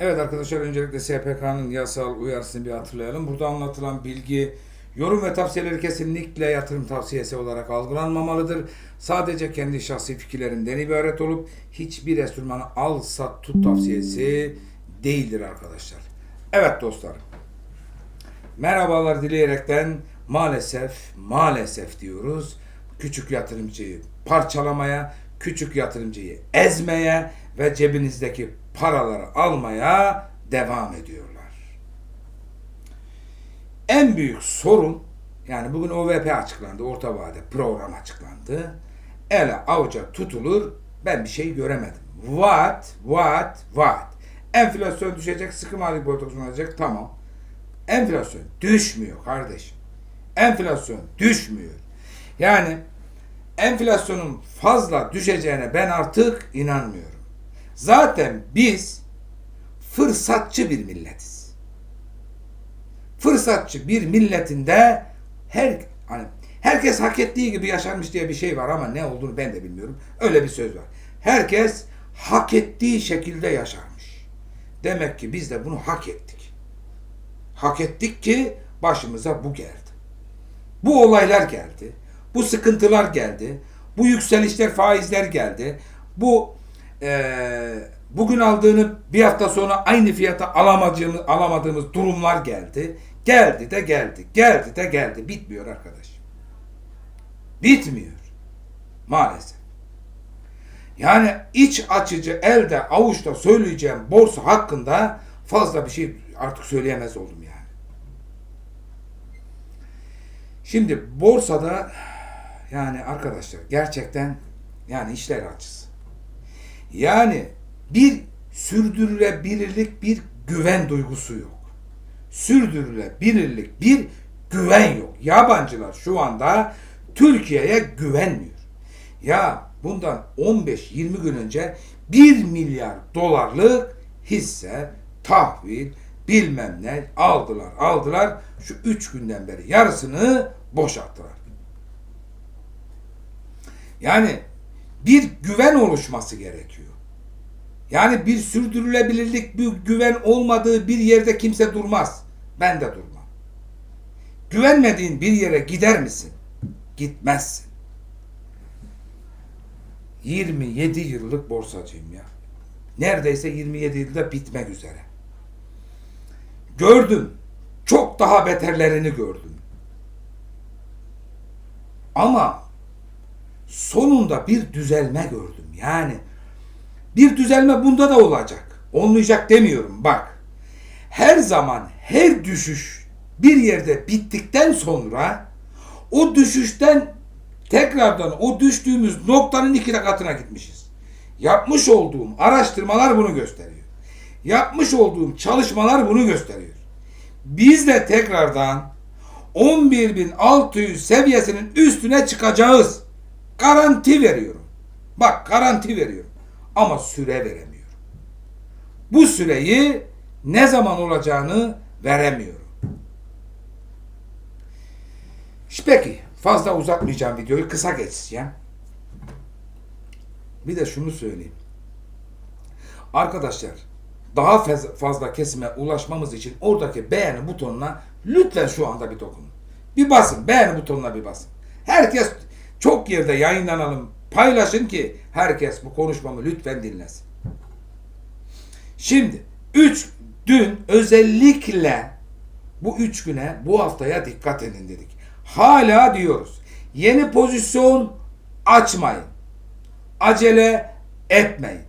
Evet arkadaşlar öncelikle SPK'nın yasal uyarısını bir hatırlayalım. Burada anlatılan bilgi, yorum ve tavsiyeleri kesinlikle yatırım tavsiyesi olarak algılanmamalıdır. Sadece kendi şahsi fikirlerinden ibaret olup hiçbir enstrümanı al sat tut tavsiyesi değildir arkadaşlar. Evet dostlarım. Merhabalar dileyerekten maalesef maalesef diyoruz. Küçük yatırımcıyı parçalamaya, küçük yatırımcıyı ezmeye ve cebinizdeki paraları almaya devam ediyorlar. En büyük sorun yani bugün OVP açıklandı, orta vade program açıklandı. Ele avuca tutulur ben bir şey göremedim. Vaat, vaat, vaat. Enflasyon düşecek, sıkı mali politikası olacak tamam. Enflasyon düşmüyor kardeşim. Enflasyon düşmüyor. Yani enflasyonun fazla düşeceğine ben artık inanmıyorum. Zaten biz fırsatçı bir milletiz. Fırsatçı bir milletinde her hani herkes hak ettiği gibi yaşarmış diye bir şey var ama ne olduğunu ben de bilmiyorum. Öyle bir söz var. Herkes hak ettiği şekilde yaşarmış. Demek ki biz de bunu hak ettik. Hak ettik ki başımıza bu geldi. Bu olaylar geldi. Bu sıkıntılar geldi. Bu yükselişler, faizler geldi. Bu eee, bugün aldığını bir hafta sonra aynı fiyata alamadığımız, alamadığımız durumlar geldi. Geldi de geldi. Geldi de geldi. Bitmiyor arkadaş. Bitmiyor. Maalesef. Yani iç açıcı elde avuçta söyleyeceğim borsa hakkında fazla bir şey artık söyleyemez oldum yani. Şimdi borsada yani arkadaşlar gerçekten yani işler acısı. Yani bir sürdürülebilirlik bir güven duygusu yok. Sürdürülebilirlik bir güven yok. Yabancılar şu anda Türkiye'ye güvenmiyor. Ya bundan 15-20 gün önce 1 milyar dolarlık hisse, tahvil, bilmem ne aldılar aldılar. Şu 3 günden beri yarısını boşalttılar. Yani bir güven oluşması gerekiyor. Yani bir sürdürülebilirlik, bir güven olmadığı bir yerde kimse durmaz. Ben de durmam. Güvenmediğin bir yere gider misin? Gitmezsin. 27 yıllık borsacıyım ya. Neredeyse 27 yılda bitmek üzere. Gördüm. Çok daha beterlerini gördüm. Ama sonunda bir düzelme gördüm. Yani bir düzelme bunda da olacak. Olmayacak demiyorum bak. Her zaman her düşüş bir yerde bittikten sonra o düşüşten tekrardan o düştüğümüz noktanın iki katına gitmişiz. Yapmış olduğum araştırmalar bunu gösteriyor. Yapmış olduğum çalışmalar bunu gösteriyor. Biz de tekrardan 11.600 seviyesinin üstüne çıkacağız. Garanti veriyorum. Bak garanti veriyorum. Ama süre veremiyorum. Bu süreyi ne zaman olacağını veremiyorum. Peki fazla uzatmayacağım videoyu kısa geçeceğim. Bir de şunu söyleyeyim. Arkadaşlar daha faz- fazla kesime ulaşmamız için oradaki beğeni butonuna lütfen şu anda bir dokunun. Bir basın. Beğeni butonuna bir basın. Herkes çok yerde yayınlanalım. Paylaşın ki herkes bu konuşmamı lütfen dinlesin. Şimdi 3 dün özellikle bu üç güne bu haftaya dikkat edin dedik. Hala diyoruz. Yeni pozisyon açmayın. Acele etmeyin.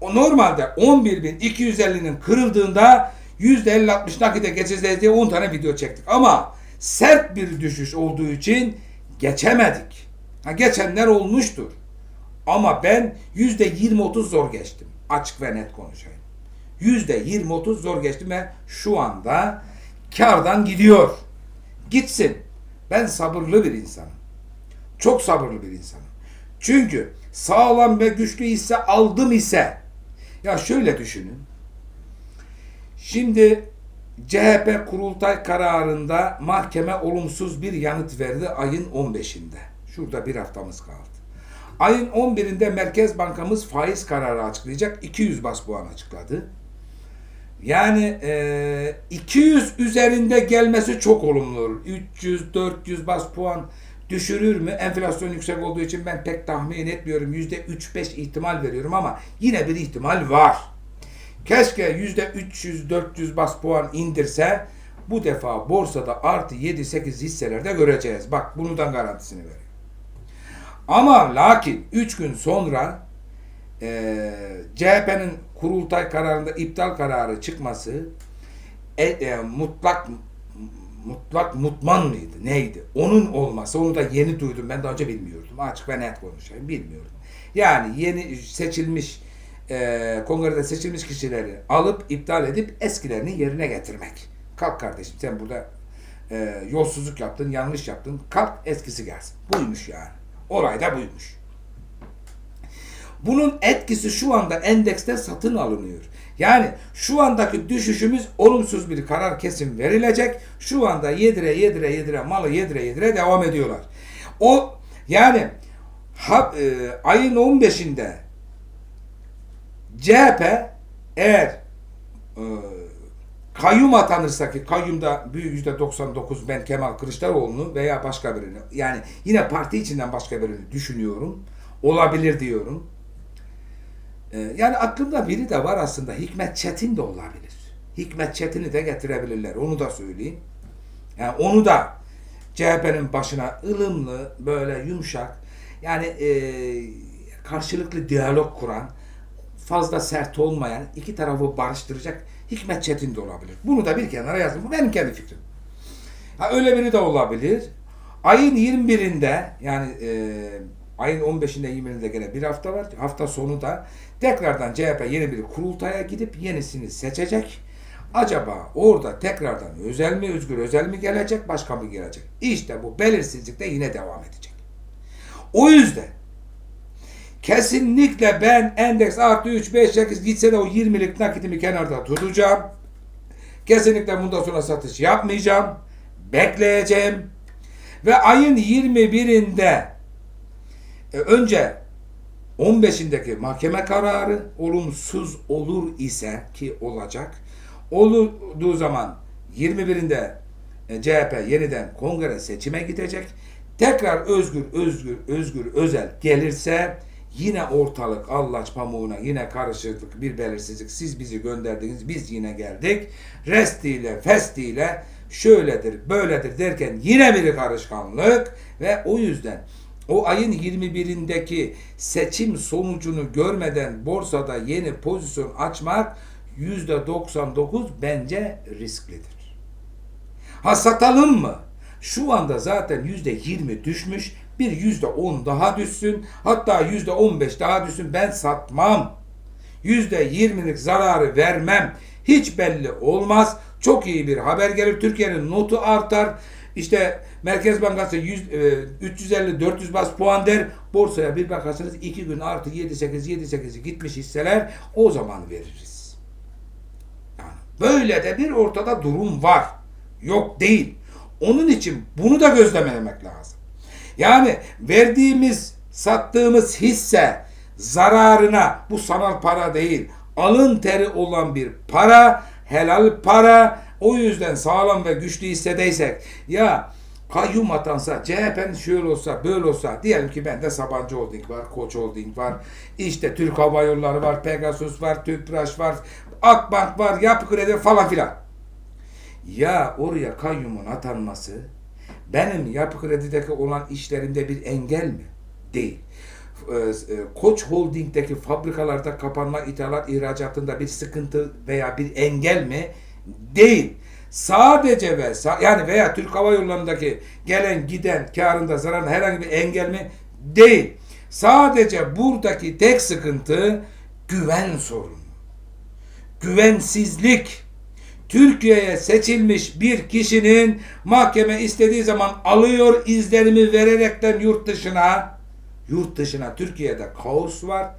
O normalde 11.250'nin kırıldığında %50-60 nakite geçeceğiz diye 10 tane video çektik. Ama sert bir düşüş olduğu için geçemedik. Ha, geçenler olmuştur. Ama ben %20-30 zor geçtim. Açık ve net konuşayım. %20-30 zor geçtim ve şu anda kardan gidiyor. Gitsin. Ben sabırlı bir insanım. Çok sabırlı bir insanım. Çünkü sağlam ve güçlü hisse aldım ise ya şöyle düşünün. Şimdi CHP kurultay kararında mahkeme olumsuz bir yanıt verdi ayın 15'inde. Şurada bir haftamız kaldı. Ayın 11'inde Merkez Bankamız faiz kararı açıklayacak. 200 bas puan açıkladı. Yani e, 200 üzerinde gelmesi çok olumlu olur. 300, 400 bas puan düşürür mü? Enflasyon yüksek olduğu için ben pek tahmin etmiyorum. %3-5 ihtimal veriyorum ama yine bir ihtimal var. Keşke %300-400 bas puan indirse bu defa borsada artı 7-8 hisselerde göreceğiz. Bak bundan garantisini veriyorum. Ama lakin 3 gün sonra e, CHP'nin kurultay kararında iptal kararı çıkması e, e, mutlak mutlak mutman mıydı? Neydi? Onun olması. Onu da yeni duydum. Ben daha önce bilmiyordum. Açık ve net konuşayım. Bilmiyordum. Yani yeni seçilmiş e, kongrede seçilmiş kişileri alıp iptal edip eskilerini yerine getirmek. Kalk kardeşim sen burada e, yolsuzluk yaptın, yanlış yaptın. Kalk eskisi gelsin. Buymuş yani. Olay da buymuş. Bunun etkisi şu anda endekste satın alınıyor. Yani şu andaki düşüşümüz olumsuz bir karar kesim verilecek. Şu anda yedire yedire yedire malı yedire yedire devam ediyorlar. O yani ha, e, ayın 15'inde CHP eğer e, kayyum atanırsa ki kayyumda büyük yüzde 99 ben Kemal Kılıçdaroğlu'nu veya başka birini yani yine parti içinden başka birini düşünüyorum. Olabilir diyorum. Ee, yani aklımda biri de var aslında. Hikmet Çetin de olabilir. Hikmet Çetin'i de getirebilirler. Onu da söyleyeyim. Yani onu da CHP'nin başına ılımlı, böyle yumuşak, yani e, karşılıklı diyalog kuran, fazla sert olmayan, iki tarafı barıştıracak Hikmet Çetin de olabilir. Bunu da bir kenara yazın. Bu benim kendi fikrim. Ha, öyle biri de olabilir. Ayın 21'inde yani e, ayın 15'inde 20'inde gene bir hafta var. Hafta sonu da tekrardan CHP yeni bir kurultaya gidip yenisini seçecek. Acaba orada tekrardan özel mi, özgür özel mi gelecek, başka mı gelecek? İşte bu belirsizlik de yine devam edecek. O yüzden kesinlikle ben endeks artı 3, 5, 8 gitse de o 20'lik nakitimi kenarda tutacağım. Kesinlikle bundan sonra satış yapmayacağım. Bekleyeceğim. Ve ayın 21'inde e, önce 15'indeki mahkeme kararı olumsuz olur ise ki olacak. Olduğu zaman 21'inde e, CHP yeniden kongre seçime gidecek. Tekrar özgür, özgür, özgür, özel gelirse yine ortalık allaç pamuğuna yine karışıklık, bir belirsizlik. Siz bizi gönderdiniz, biz yine geldik. Restiyle, festiyle şöyledir, böyledir derken yine bir karışkanlık ve o yüzden o ayın 21'indeki seçim sonucunu görmeden borsada yeni pozisyon açmak %99 bence risklidir. Ha satalım mı? Şu anda zaten %20 düşmüş. Bir %10 daha düşsün. Hatta %15 daha düşsün. Ben satmam. %20'lik zararı vermem. Hiç belli olmaz. Çok iyi bir haber gelir. Türkiye'nin notu artar. İşte Merkez Bankası 350-400 bas puan der. Borsaya bir bakarsınız 2 gün artı 7-8-7-8'i gitmiş hisseler o zaman veririz. Yani böyle de bir ortada durum var. Yok değil. Onun için bunu da gözlemlemek lazım. Yani verdiğimiz, sattığımız hisse zararına bu sanal para değil, alın teri olan bir para, helal para, o yüzden sağlam ve güçlü hissedeysek ya kayyum atansa, CHP'nin şöyle olsa, böyle olsa, diyelim ki bende Sabancı Holding var, Koç Holding var, işte Türk Hava Yolları var, Pegasus var, Tüpraş var, Akbank var, Yapı Kredi falan filan. Ya oraya kayyumun atanması benim Yapı Kredi'deki olan işlerimde bir engel mi? Değil. Koç Holding'deki fabrikalarda kapanma, ithalat, ihracatında bir sıkıntı veya bir engel mi? Değil. Sadece ve yani veya Türk Hava Yolları'ndaki gelen giden karında zararında herhangi bir engel mi? Değil. Sadece buradaki tek sıkıntı güven sorunu. Güvensizlik. Türkiye'ye seçilmiş bir kişinin mahkeme istediği zaman alıyor izlerimi vererekten yurt dışına yurt dışına Türkiye'de kaos var.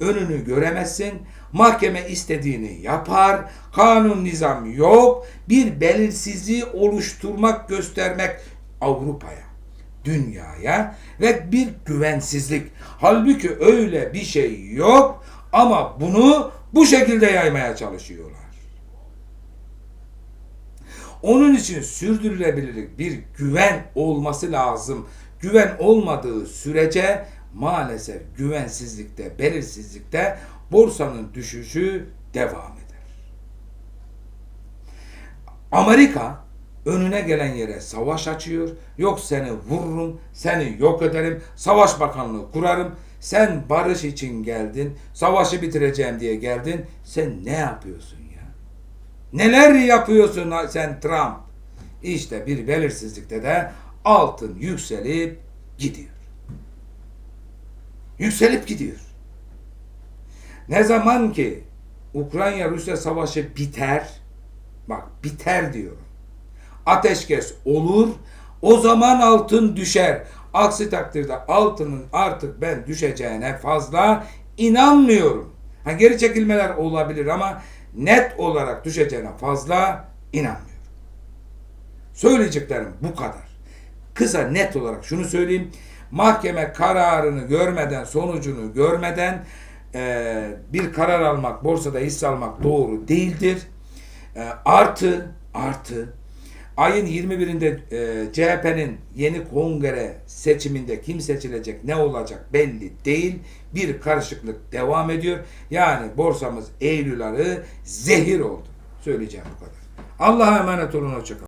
Önünü göremezsin. Mahkeme istediğini yapar. Kanun nizam yok. Bir belirsizliği oluşturmak, göstermek Avrupa'ya, dünyaya ve bir güvensizlik. Halbuki öyle bir şey yok ama bunu bu şekilde yaymaya çalışıyorlar. Onun için sürdürülebilirlik bir güven olması lazım. Güven olmadığı sürece maalesef güvensizlikte, belirsizlikte borsanın düşüşü devam eder. Amerika önüne gelen yere savaş açıyor. Yok seni vururum, seni yok ederim, savaş bakanlığı kurarım. Sen barış için geldin, savaşı bitireceğim diye geldin. Sen ne yapıyorsun ya? Neler yapıyorsun sen Trump? İşte bir belirsizlikte de altın yükselip gidiyor. Yükselip gidiyor. Ne zaman ki Ukrayna-Rusya savaşı biter, bak biter diyorum. Ateşkes olur, o zaman altın düşer. Aksi takdirde altının artık ben düşeceğine fazla inanmıyorum. Ha, geri çekilmeler olabilir ama net olarak düşeceğine fazla inanmıyorum. Söyleyeceklerim bu kadar. Kısa net olarak şunu söyleyeyim. Mahkeme kararını görmeden, sonucunu görmeden e, bir karar almak, borsada hisse almak doğru değildir. E, artı, artı ayın 21'inde e, CHP'nin yeni kongre seçiminde kim seçilecek, ne olacak belli değil. Bir karışıklık devam ediyor. Yani borsamız Eylül ayı zehir oldu. Söyleyeceğim bu kadar. Allah'a emanet olun. Hoşçakalın.